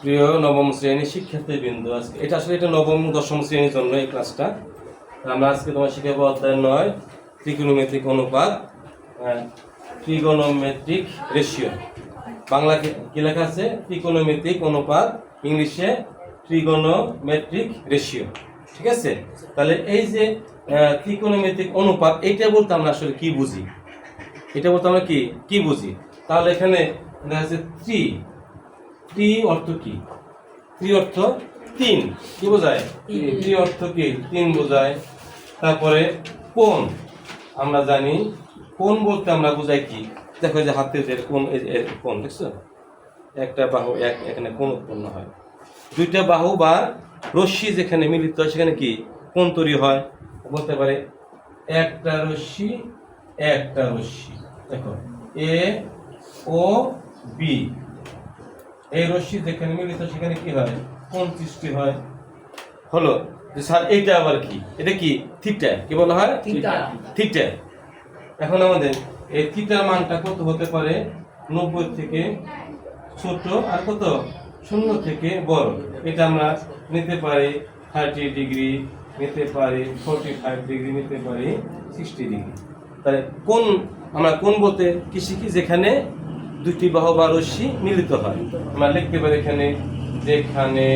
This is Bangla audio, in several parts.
প্রিয় নবম শ্রেণির শিক্ষার্থীবৃন্দ, আজকে এটা আসলে এটা নবম দশম শ্রেণির জন্য এই ক্লাসটা। আমরা আজকে তোমার শিখাবো অধ্যায় নয়, ত্রিকোণমিতিক অনুপাত ট্রিগোনোমেট্রিক রেশিও। বাংলা কি লেখা আছে? ত্রিকোণমিতিক অনুপাত, ইংলিশে ট্রিগোনোমেট্রিক রেশিও। ঠিক আছে? তাহলে এই যে ত্রিকোণমিতিক অনুপাত, এইটা বলতে আমরা আসলে কি বুঝি? এটা বলতে আমরা কি কি বুঝি? তাহলে এখানে দেখা যাচ্ছে ত্রি ত্রি অর্থ কি? ত্রি অর্থ তিন। কি বোঝায়? ত্রি অর্থ কি? তিন বোঝায়। তারপরে কোন আমরা জানি কোন বলতে আমরা বোঝাই কি? দেখো যে হাতে যে কোন এর কোন দেখছ? একটা বাহু এক এখানে কোন উৎপন্ন হয়। দুইটা বাহু বা রশ্মি যেখানে মিলিত হয় সেখানে কি? কোন তৈরি হয়। বলতে পারে একটা রশ্মি একটা রশ্মি। দেখো এ ও বি। এই রশ্মি যেখানে মিলিত সেখানে কি হয়? কোন সৃষ্টি হয়? হলো যে স্যার এইটা আবার কি? এটা কি? থিটা কি বলা হয়? থিটা। থিটা। এখন আমাদের এই থিটার মানটা কত হতে পারে? নব্বই থেকে ছোট আর কত? শূন্য থেকে বড়। এটা আমরা নিতে পারি থার্টি ডিগ্রি নিতে পারি ফোরটি ফাইভ ডিগ্রি নিতে পারি সিক্সটি ডিগ্রি। তাহলে কোন আমরা কোন বলতে কি শিখি যেখানে দুটি বাহু বা রশ্মি মিলিত হয়। আমরা লিখতে পারি এখানে, যেখানে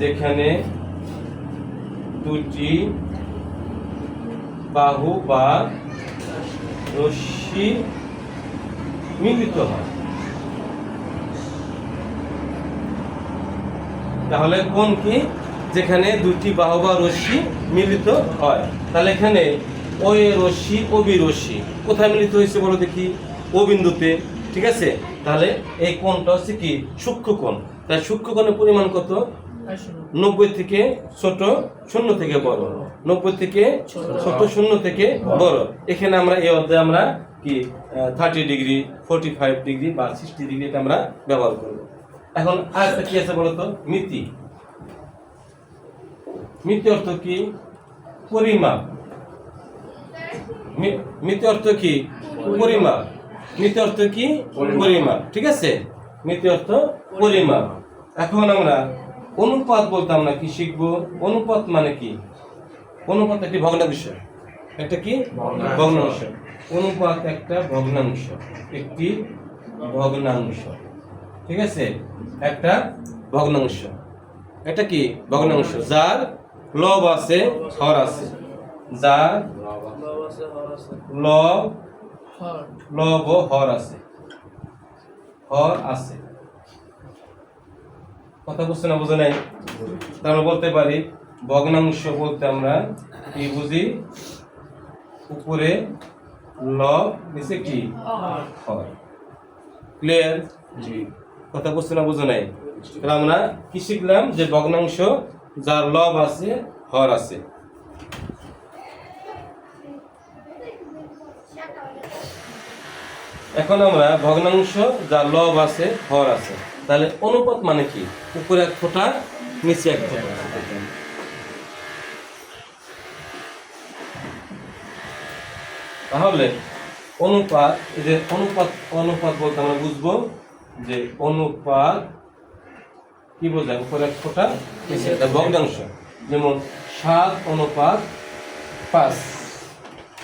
যেখানে দুটি বাহু বা রশ্মি মিলিত হয়। তাহলে কোন কি? যেখানে দুটি বাহু বা রশ্মি মিলিত হয়। তাহলে এখানে ও এ রশ্মি ও বি রশ্মি কোথায় মিলিত হয়েছে বলো দেখি। ও বিন্দুতে, ঠিক আছে? তাহলে এই কোণটা হচ্ছে কি? সূক্ষ্ম কোণ। তাই সূক্ষ্ম কোণের পরিমাণ কত? নব্বই থেকে ছোট শূন্য থেকে বড়। নব্বই থেকে ছোট শূন্য থেকে বড়। এখানে আমরা এই অধ্যায়ে আমরা কি thirty degree forty five degree বা সিক্সটি ডিগ্রি এটা আমরা ব্যবহার করব। এখন আরেকটা কি আছে বলতো? মিতি। মিতি অর্থ কি? পরিমাপ। মিতি অর্থ কি? পরিমাপ। মিতি অর্থ কি? পরিমাপ। ঠিক আছে? মিতি অর্থ পরিমাপ। এখন আমরা অনুপাত বলতে আমরা কি শিখব? অনুপাত মানে কি? অনুপাত একটি ভগ্নাংশ। একটা কি? ভগ্নাংশ। অনুপাত একটা ভগ্নাংশ। একটি ভগ্নাংশ। ঠিক আছে? একটা ভগ্নাংশ। এটা কি? ভগ্নাংশ। যার লব আছে হর আছে। যার লব লব ও হর আছে। হর আছে। কথা বুঝছে না বুঝে নাই? তা আমরা বলতে পারি ভগ্নাংশ বলতে আমরা কি বুঝি? উপরে লব নিচে কি? হর। ক্লিয়ার জি। কথা বুঝছে না বুঝে নাই? তাহলে আমরা কি শিখলাম? যে ভগ্নাংশ যার লব আছে হর আছে। এখন আমরা ভগ্নাংশ যার লব আছে হর আছে, তাহলে অনুপাত মানে কি? উপরে এক ফোঁটা, নিচে এক ফোঁটা। তাহলে অনুপাত, এই যে অনুপাত অনুপাত বলতে আমরা বুঝব যে অনুপাত কি বোঝায়? উপরে এক ফোঁটা, নিচে একটা ভগ্নাংশ, যেমন সাত অনুপাত পাঁচ।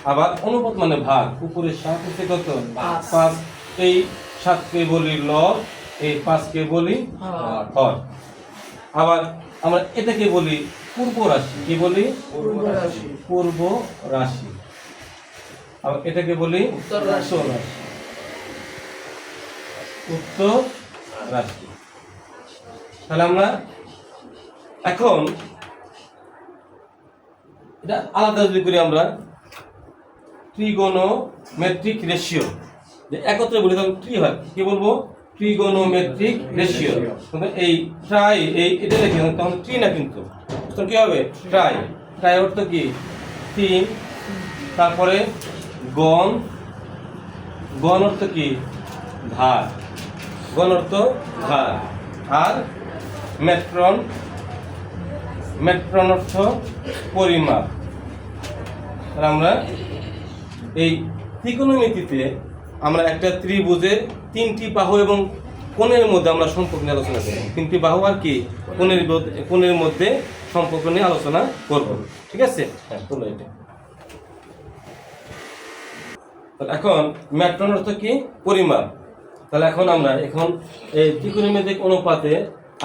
আবার অনুপাত মানে ভাগ উপরে সাত হচ্ছে কত? পাঁচ। এই সাতকে বলি ল এই পাঁচকে বলি। হর। আবার আমরা এটাকে বলি পূর্ব রাশি কি বলি? পূর্ব রাশি। আবার এটাকে বলি উত্তর রাশি। উত্তর রাশি। তাহলে আমরা এখন এটা আলাদা যদি করি আমরা ট্রিগোনোমেট্রিক রেশিও যে একত্রে বলি, তখন ট্রি হয়? কি বলব? ট্রিগোনোমেট্রিক রেশিও এই ট্রাই এই এটা দেখি, তখন ট্রি না কিন্তু। তখন কি হবে? ট্রাই ট্রাই অর্থ কি? তিন তারপরে গণ। গণ অর্থ কি? ধার গণ অর্থ ধার আর মেট্রন মেট্রন অর্থ পরিমাপ। আমরা এই ত্রিকোণমিতিতে আমরা একটা ত্রিভুজের তিনটি বাহু এবং কোণের মধ্যে আমরা সম্পর্ক নিয়ে আলোচনা করব। তিনটি বাহু আর কি? কোণের কোণের মধ্যে সম্পর্ক নিয়ে আলোচনা করব। ঠিক আছে? হ্যাঁ তোলো এটা। এখন ম্যাট্রন অর্থ কি? পরিমাপ। তাহলে এখন আমরা এখন এই ত্রিকোণমিতিক অনুপাতে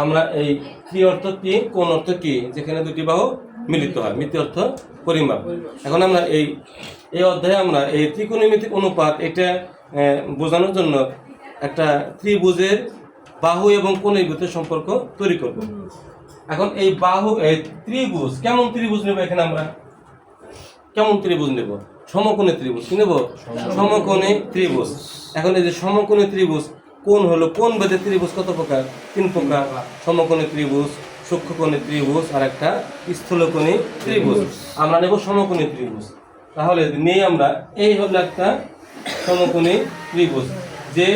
আমরা এই কি অর্থ কি কোন অর্থ কি? যেখানে দুটি বাহু মিলিত হয়। মিতি অর্থ পরিমাপ। এখন আমরা এই এই অধ্যায়ে আমরা এই ত্রিকোণমিতিক অনুপাত এটা বোঝানোর জন্য একটা ত্রিভুজের বাহু এবং কোণের ভিতরে সম্পর্ক তৈরি করব। এখন এই বাহু এই ত্রিভুজ কেমন ত্রিভুজ নেব এখানে আমরা? কেমন ত্রিভুজ নেব? সমকোণী ত্রিভুজ কি নেব? সমকোণী ত্রিভুজ। এখন এই যে সমকোণী ত্রিভুজ কোন হলো কোন বেদে ত্রিভুজ কত প্রকার? তিন প্রকার। সমকোণী ত্রিভুজ সূক্ষ্মকোণী ত্রিভুজ আর একটা স্থূলকোণী ত্রিভুজ। আমরা নেব সমকোণী ত্রিভুজ। তাহলে নেই আমরা। এই হলো একটা সমকোণী ত্রিভুজ। যে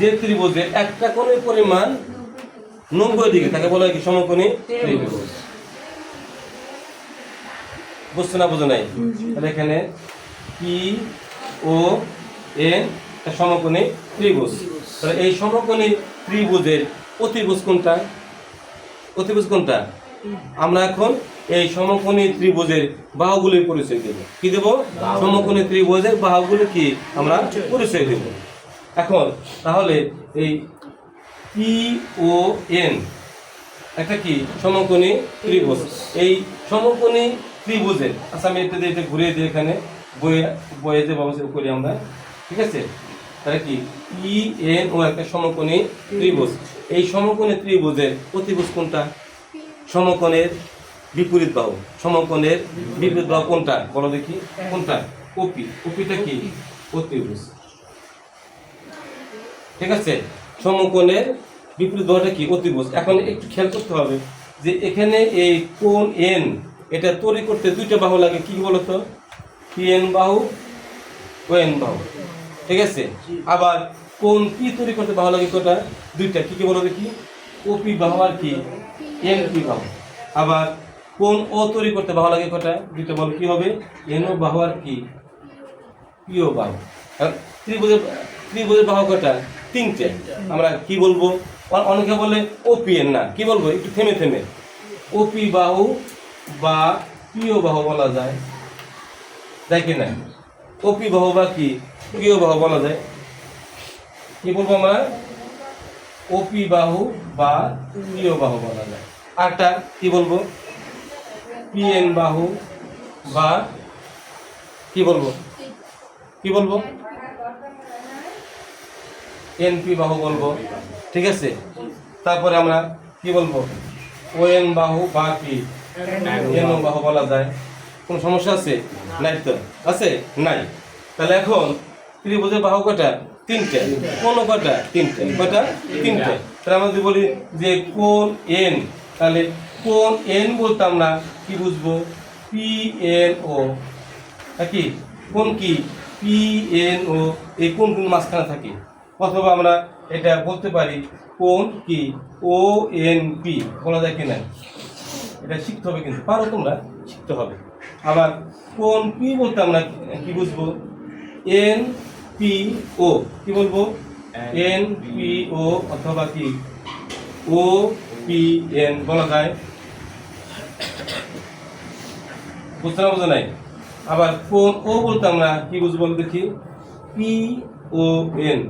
যে ত্রিভুজের একটা কোণের পরিমাণ নব্বই ডিগ্রি, তাকে বলা হয় কি সমকোণী ত্রিভুজ। বুঝছ না বুঝো নাই? তাহলে এখানে পি ও এন সমকোণী ত্রিভুজ। তাহলে এই সমকোণী ত্রিভুজের অতিভুজ কোনটা? অতিভুজ কোনটা? আমরা এখন এই সমকোণী ত্রিভুজের বাহুগুলির পরিচয় দেব। কি দেব? সমকোণী ত্রিভুজের বাহুগুলি কি? আমরা পরিচয় দেব। এখন, তাহলে এই পি ও এন একটা কি? সমকোণী ত্রিভুজ। এই সমকোণী ত্রিভুজের আচ্ছা আমি এটা দিয়ে এটা ঘুরিয়ে দিই এখানে, বইয়ে বইয়ে ব্যবস্থা করি আমরা, ঠিক আছে? তাহলে কি? ই এন ও একটা সমকোণী ত্রিভুজ। এই সমকোণী ত্রিভুজের প্রতিভুজ কোনটা? সমকোণের বিপরীত বাহু সমকোণের বিপরীত বাহু কোনটা? বলো দেখি, কোনটা? ওপি ওপিটা কি? অতিভুজ ঠিক আছে? সমকোণের বিপরীত বাহুটা কি অতিভুজ এখন একটু খেয়াল করতে হবে যে এখানে এই কোণ এন এটা তৈরি করতে দুইটা বাহু লাগে, কি বলতো? পি এন বাহু ও এন বাহু। ঠিক আছে? আবার কোন পি তৈরি করতে বাহু লাগে কটা দুইটা। কি কি বলো দেখি? ও পি বাহু আর কি? এন পি বাহু। আবার কোণ ও তৈরি করতে বাহু লাগে কটা দুইটা বলো, কি হবে? এন বাহু আর কি? প্রিয় বাহু। ত্রিভুজের ত্রিভুজের বাহু কটা তিনটে। আমরা কি বলব? অনেকে বলে ও ওপিএন না। কি বলব? একটু থেমে থেমে। ওপি বাহু বা প্রিয় বাহু বলা যায়। দেখি না ওপি বাহু বা কি? প্রিয় বাহু বলা যায়। কি বলব আমরা? ওপি বাহু বা প্রিয় বাহু বলা যায়। আরটা কি বলব? পিএন বাহু বা কি বলব? কি বলব? এনপি বাহু বলব। ঠিক আছে? তারপরে আমরা কি বলব? ওএন বাহু বা কি? এন বাহু বলা যায়। কোন সমস্যা আছে? নাই তো? আছে? নাই। তাহলে এখন ত্রিভুজের বাহু কটা তিনটে। কোন কটা তিনটে। কটা তিনটে। তাহলে আমরা যদি বলি যে কোন এন, তাহলে কোন এন বলতে আমরা কি বুঝব? পি এন ও কি কোন কি? পি এন ও এই কোন কোন মাঝখানে থাকে। অথবা আমরা এটা বলতে পারি কোন কি? ও এন পি বলা যায় কি না? এটা শিখতে হবে কিন্তু। পারো তোমরা? শিখতে হবে। আবার কোন পি বলতে আমরা কি বুঝব? এন পি ও কি বলব? এন পি ও অথবা কি? ও পি এন বলা যায় বুঝতে না বুঝো নাই। আবার কোন ও বলতে আমরা কি বুঝব দেখি? P O N.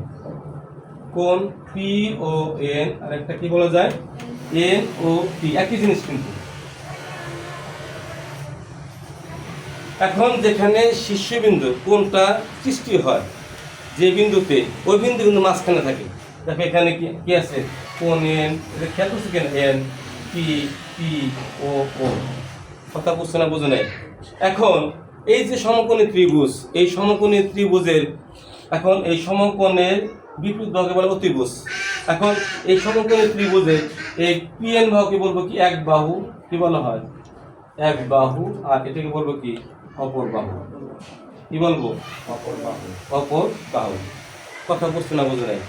কোন পি ও এন আর একটা কি বলা যায়? এন ও পি, একই জিনিস কিন্তু। এখন যেখানে শীর্ষবিন্দু কোনটা সৃষ্টি হয়, যে বিন্দুতে, ওই বিন্দু কিন্তু মাঝখানে থাকে। দেখো এখানে কি কি আছে? কোন এন, এটা খেয়াল করছে কেন? N, P P, O O. কথা বুঝছে না বুঝে নাই। এখন এই যে সমকোণী ত্রিভুজ, এই সমকোণী ত্রিভুজের এখন এই সমকোণের বিপরীত বাহুকে বলে অতিভুজ। এখন এই সমকোণী ত্রিভুজের এই পিএন বাহুকে বলব কি? এক বাহু, কি বলা হয়? এক বাহু, আর এটাকে বলব কি? অপর বাহু। কি বলব? অপর বাহু। অপর বাহু। কথা বুঝতে না বুঝে নাই।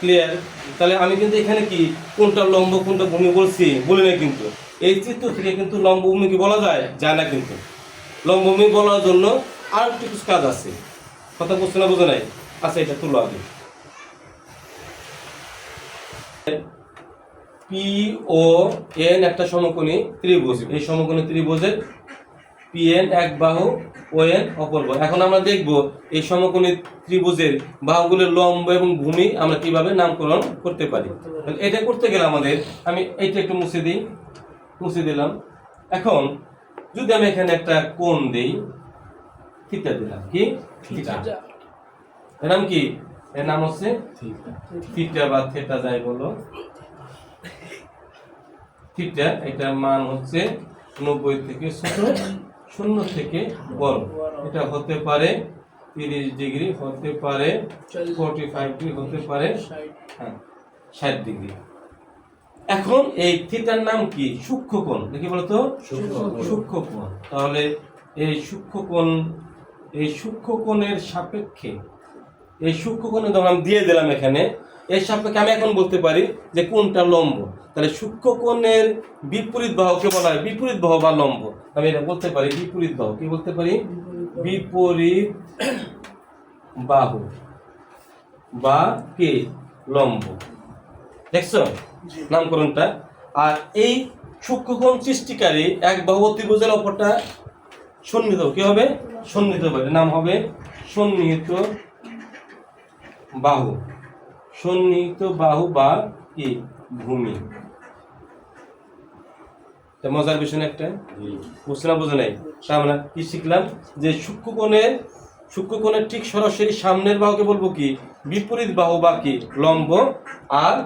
ক্লিয়ার তাহলে আমি কিন্তু এখানে কি? কোনটা লম্ব, কোনটা ভূমি বলছি? বলি না কিন্তু। এই চিত্র থেকে কিন্তু লম্ব ভূমি কি বলা যায়? যায় না কিন্তু। লম্ব ভূমি বলার জন্য আর একটু কিছু কাজ আছে। কথা বুঝতে না বুঝে নাই? আচ্ছা এটা তুলো আগে। পি ও এন একটা সমকোণী ত্রিভুজ। এই সমকোণী ত্রিভুজের পি এন এক বাহু ও এন অপর এখন আমরা দেখব এই সমকোণী ত্রিভুজের বাহুগুলোর লম্ব এবং ভূমি আমরা কীভাবে নামকরণ করতে পারি। এটা করতে গেলে আমাদের আমি এইটা একটু মুছে দিই মুছে দিলাম। এখন যদি আমি এখানে একটা কোণ দেই থিটা দিলাম কি? এর নাম কি? এর নাম হচ্ছে থিটা। বা থেটা যাই বলো। থিটা এটার মান হচ্ছে নব্বই থেকে ছোট শূন্য থেকে বড়। এটা হতে পারে তিরিশ ডিগ্রি হতে পারে ফোরটি ফাইভ ডিগ্রি হতে পারে হ্যাঁ ষাট ডিগ্রি। এখন এই থিটার নাম কি? সূক্ষ্মকোণ। দেখি বলতো? সূক্ষ্মকোণ। তাহলে এই সূক্ষ্মকোণ এই সূক্ষ্মকোণের সাপেক্ষে এই সূক্ষ্মকোণের আমি দিয়ে দিলাম এখানে। এর সাপেক্ষে আমি এখন বলতে পারি যে কোনটা লম্ব। তাহলে সূক্ষ্মকোণের বিপরীত বাহুকে বলা হয়? বিপরীত বাহু বা লম্ব। আমি এটা বলতে পারি বিপরীত বাহু। কি বলতে পারি? বিপরীত বাহু বা কে? লম্ব। দেখছ? নামকরণটা? আর এই সূক্ষ্মকোণ সৃষ্টিকারী এক বাহু ত্রিভুজের অপরটা সন্নিহিত কি হবে? সন্নিহিত হবে নাম হবে সন্নিহিত বাহু। সন্নিহিত বাহু বা কি? ভূমি। মজার বিষয় একটা? বুঝছে না বোঝে নাই। তা আমরা কি শিখলাম? যে সূক্ষ্মকোণের সূক্ষ্মকোণের ঠিক সরাসরি সামনের বাহুকে বলব কি? বিপরীত বাহু বা কি? লম্ব। আর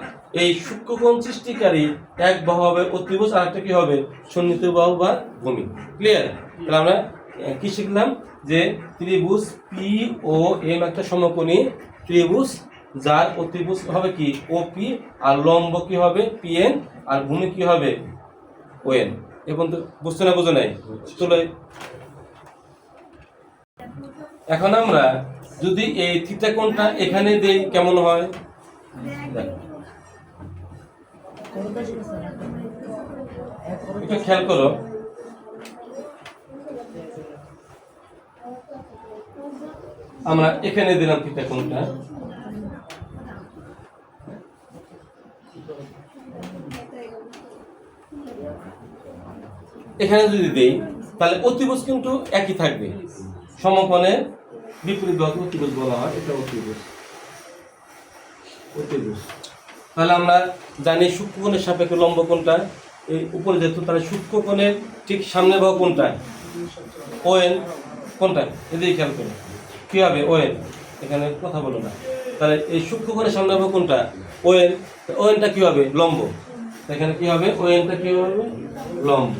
এই সূক্ষ্মকোণ সৃষ্টিকারী এক বাহু হবে অতিভুজ আর একটা কি হবে? সন্নিহিত বাহু বা ভূমি। ক্লিয়ার তাহলে আমরা কি শিখলাম? যে ত্রিভুজ পি ও এম একটা সমকোণী ত্রিভুজ যার অতিভুজ হবে কি? ও পি আর লম্ব কি হবে? পি এন আর ভূমি কি হবে? ওয়েন এখন তো বুঝতে না বোঝো নাই? চলো এখন আমরা যদি এই থিটা কোণটা এখানে দেই কেমন হয়? একটু খেয়াল করো। আমরা এখানে দিলাম থিটা কোণটা। এখানে যদি দেই তাহলে অতিভুজ কিন্তু একই থাকবে। সমকোণে বিপরীত বাহু অতিভুজ বলা হয়। এটা অতিভুজ। অতিভুজ। তাহলে আমরা জানি সূক্ষ্মকোণের সাপেক্ষে লম্ব কোনটা এই উপরে যেহেতু তাহলে সূক্ষ্মকোণের ঠিক সামনে বাহু কোনটা ওএন কোনটা এদিকে খেয়াল করো। কি হবে? ওএন এখানে কথা বলো না। তাহলে এই সূক্ষ্মকোণের সামনে বাহু কোনটা ওএন ওএনটা কি হবে? লম্ব। এখানে কি হবে? ওএনটা কি হবে? লম্ব।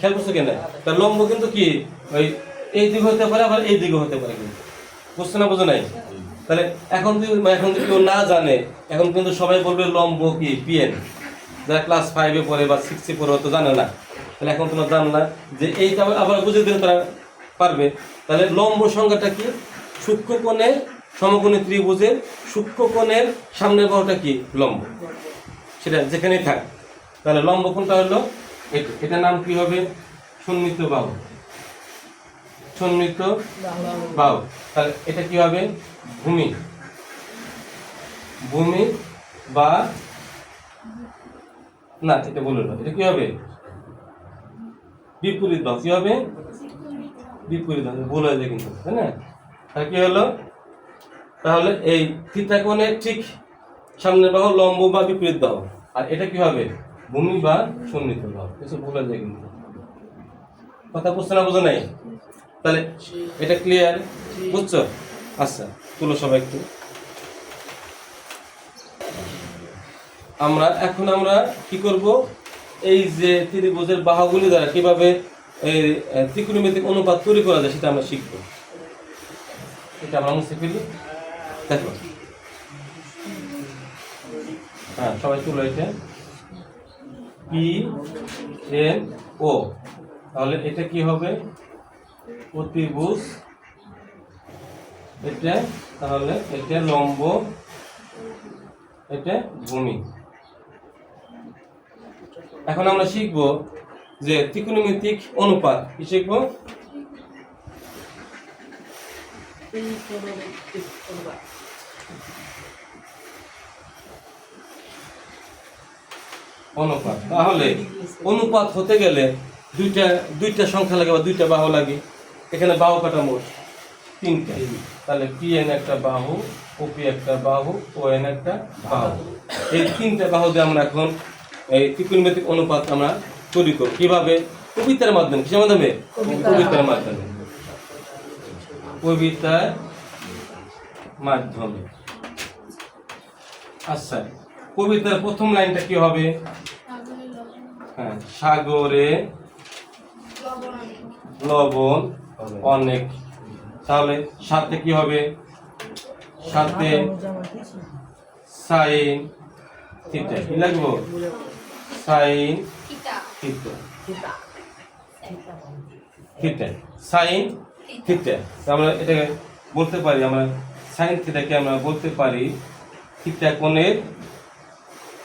খেয়াল করছ কেন তার লম্ব কিন্তু কি? ওই এই দিকে হতে পারে, আবার এই দিকে হতে পারে কিন্তু। বুঝতে না, বোঝো নাই? তাহলে এখন যদি এখন যদি কেউ না জানে, এখন কিন্তু সবাই বলবে লম্ব কি পিএন যারা ক্লাস ফাইভে পড়ে বা সিক্সে পড়ে হয়তো জানে না। তাহলে এখন তোমরা জানলা যে এইটা আবার- বুঝে দিলে তারা পারবে। তাহলে লম্ব সংখ্যাটা কি? সূক্ষ্মকোণের সমকোণী ত্রিভুজের সূক্ষ্মকোণের সামনের বাহুটা কি? লম্ব। সেটা যেখানেই থাক। তাহলে লম্ব কোনটা হলো এটার নাম কি হবে? সন্নিহিত বাহু। সন্নিহিত বাহু। তাহলে এটা কি হবে? ভূমি। ভূমি বা না, এটা বলল না। এটা কি হবে? বিপরীত বাহু। কি হবে? বিপরীত বাহু। যায় কিন্তু, তাই না? তাহলে কি হলো? তাহলে এই থিতা কোণের ঠিক সামনের বাহু লম্ব বা বিপরীত বাহু। আর এটা কি হবে? ভূমি বা সন্নিহিত ভাব কিছু ভুল যায় কিন্তু। কথা বুঝতে না বোঝো নাই? তাহলে এটা ক্লিয়ার বুঝছ? আচ্ছা তুলো সবাই একটু। আমরা, এখন আমরা কি করব? এই যে ত্রিভুজের বাহুগুলি দ্বারা কীভাবে এই ত্রিকোণমিতিক অনুপাত তৈরি করা যায় সেটা আমরা শিখব। এটা আমরা মুছে ফেলি। দেখো। হ্যাঁ সবাই তুলো এটা। পি এন ও তাহলে এটা কি হবে? অতিভুজ। এটা তাহলে এটা লম্ব। এটা ভূমি। এখন আমরা শিখব যে ত্রিকোণমিতিক অনুপাত। কি শিখব? অনুপাত। তাহলে অনুপাত হতে গেলে দুইটা দুইটা সংখ্যা লাগে বা দুইটা বাহু লাগে। এখানে বাহু কাটা মোট তিনটা। তাহলে পি এন একটা বাহু ওপি একটা বাহু ও এন একটা বাহু। এই তিনটা বাহু দিয়ে আমরা এখন এই ত্রিকোণমিতিক অনুপাত আমরা তৈরি করব। কীভাবে? কবিতার মাধ্যমে। কিসের মাধ্যমে? কবিতার মাধ্যমে। কবিতার মাধ্যমে। আচ্ছা। কবিতার প্রথম লাইনটা কি হবে? হ্যাঁ সাগরে লবণ অনেক। তাহলে সাথে কি হবে? সাথে সাইন থিটা। কি লাগবো? Sine theta. Theta. Sine theta. আমরা এটাকে বলতে পারি আমরা সাইন থিটাকে আমরা বলতে পারি থিটা কোণের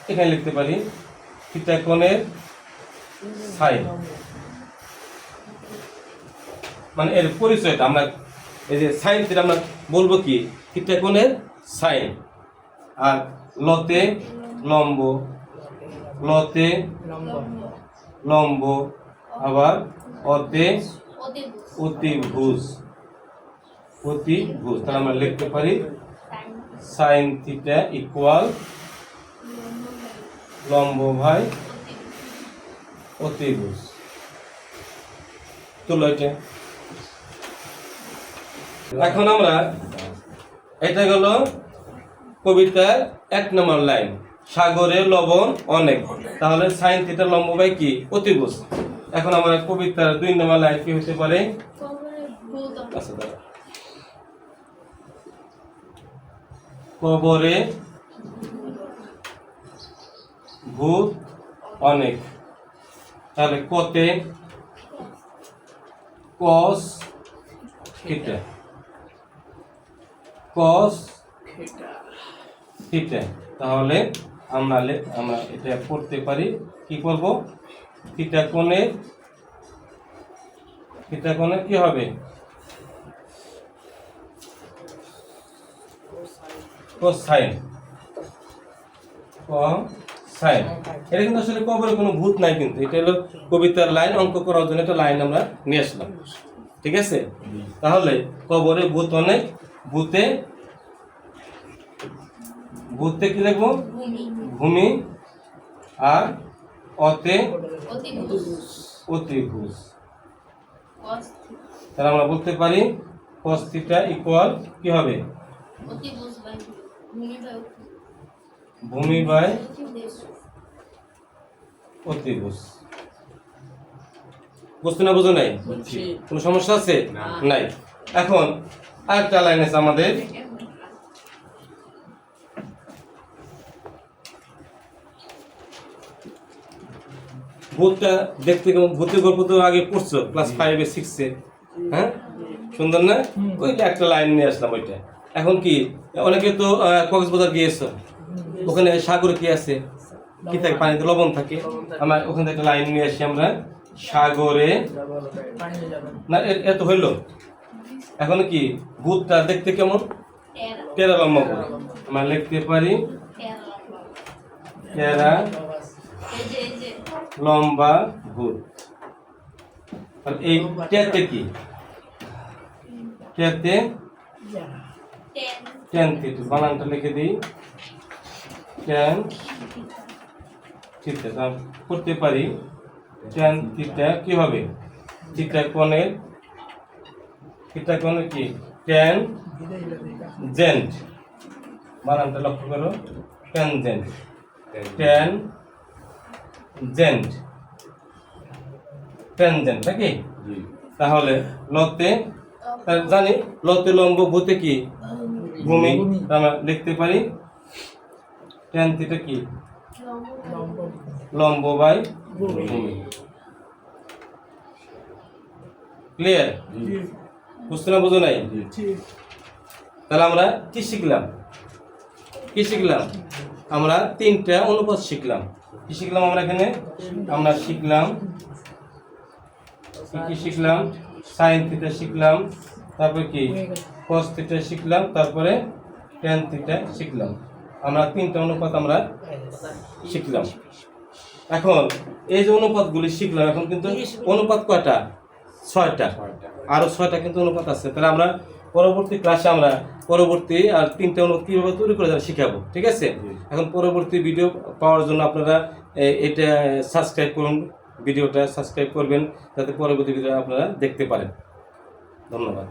এখানে লিখতে পারি থিটা কোণের সাইন। মানে এর পরিচয়টা আমরা, এই যে সাইন থিটা আমরা বলব কি? Theta sine. আর লতে লম্ব লতে লম্ব, আবার অতে অতিভুজ। অতিভুজ, তাহলে আমরা লিখতে পারি সাইন থিটা ইকুয়াল লম্ব ভাই অতিভুজ। তুলো এটা। এখন আমরা, এটা গেল কবিতার এক নম্বর লাইন। সাগরে লবণ অনেক। তাহলে সাইন থিটা লম্ব ভাই কি? অতিভুজ। এখন আমরা কবিতার দুই নম্বর লাইন কি হতে পারে? আচ্ছা। কবরে ভূত অনেক। তাহলে কতে কস থিটা। Cos theta. তাহলে আমরা আমরা এটা করতে পারি। কি করব? থিটা কোণে থিটা কোণে কি হবে? কোসাইন। কোসাইন। এটা কিন্তু আসলে কবরে কোনো ভূত নাই কিন্তু। এটা হলো কবিতার লাইন, অঙ্ক করার জন্য একটা লাইন আমরা নিয়ে আসলাম। ঠিক আছে? তাহলে কবরে ভূত অনেক, ভূতে ভূতে কি লিখব ভূমি। আর অতে অতিভুজ। তাহলে আমরা বলতে পারি থিটা ইকুয়াল কি হবে? বাই অতিভুজ বুঝতে না বুঝো নাই? কোনো সমস্যা আছে? নাই। এখন আরেকটা লাইন আছে আমাদের। ভূতটা দেখতে কেমন? ভূতের গল্প তো আগে পড়ছো ক্লাস ফাইভে সিক্সে হ্যাঁ? সুন্দর না? ওইটা একটা লাইন নিয়ে আসলাম ওইটা। এখন কি? অনেকে তো কক্সবাজার গিয়েছো। ওখানে সাগরে কি আছে? কি থাকে? পানিতে লবণ থাকে। আমরা ওখান থেকে একটা লাইন নিয়ে আসি আমরা। সাগরে না এ- এ তো হইল। এখন কি ভূতটা দেখতে কেমন? তেরা লম্বা করে। আমরা লিখতে পারি তেরা লম্বা ভূত। আর এই টেতে কি? টেতে টেন। বানানটা লিখে দিই। টেন থিটা করতে পারি টেন থিটা কি হবে? থিটা কোণের থিটা কোণের কি? টেন জেন্ট বানানটা লক্ষ্য করো tangent tangent tangent নাকি? তাহলে লতে জানি লতে লম্ব ভূতে কি? ভূমি। আমরা লিখতে পারি টেন থিটা কি? লম্ব বাই ভূমি। ক্লিয়ার বুঝতে না বুঝো নাই? তাহলে আমরা কি শিখলাম? কি শিখলাম? আমরা তিনটা অনুপাত শিখলাম। কি শিখলাম আমরা এখানে? আমরা শিখলাম কি কি শিখলাম? সাইন থিটা শিখলাম তারপরে কি? কস থিটা শিখলাম তারপরে টেন থিটা শিখলাম। আমরা তিনটা অনুপাত আমরা শিখলাম। এখন এই যে অনুপাতগুলি শিখলাম এখন কিন্তু অনুপাত কয়টা? ছয়টা। আরও ছয়টা কিন্তু অনুপাত আছে। তাহলে আমরা পরবর্তী ক্লাসে আমরা পরবর্তী আর তিনটা অনুপাত কীভাবে তৈরি করে তারা শিখাবো ঠিক আছে? এখন পরবর্তী ভিডিও পাওয়ার জন্য আপনারা এটা সাবস্ক্রাইব করুন ভিডিওটা সাবস্ক্রাইব করবেন যাতে পরবর্তী ভিডিও আপনারা দেখতে পারেন। ধন্যবাদ।